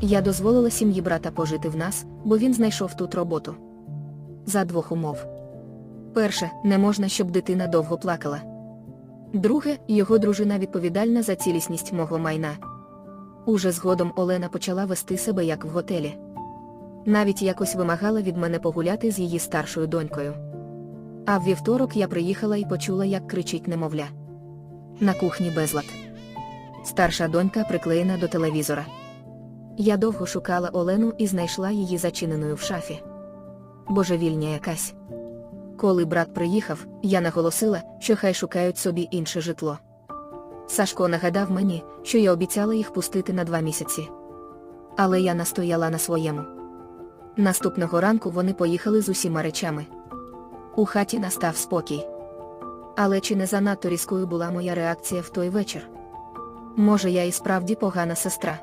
Я дозволила сім'ї брата пожити в нас, бо він знайшов тут роботу. За двох умов. Перше, не можна, щоб дитина довго плакала. Друге, його дружина відповідальна за цілісність мого майна. Уже згодом Олена почала вести себе як в готелі. Навіть якось вимагала від мене погуляти з її старшою донькою. А в вівторок я приїхала і почула, як кричить немовля. На кухні безлад. Старша донька приклеєна до телевізора. Я довго шукала Олену і знайшла її зачиненою в шафі. Божевільня якась. Коли брат приїхав, я наголосила, що хай шукають собі інше житло. Сашко нагадав мені, що я обіцяла їх пустити на два місяці. Але я настояла на своєму. Наступного ранку вони поїхали з усіма речами. У хаті настав спокій. Але чи не занадто різкою була моя реакція в той вечір? Може, я і справді погана сестра.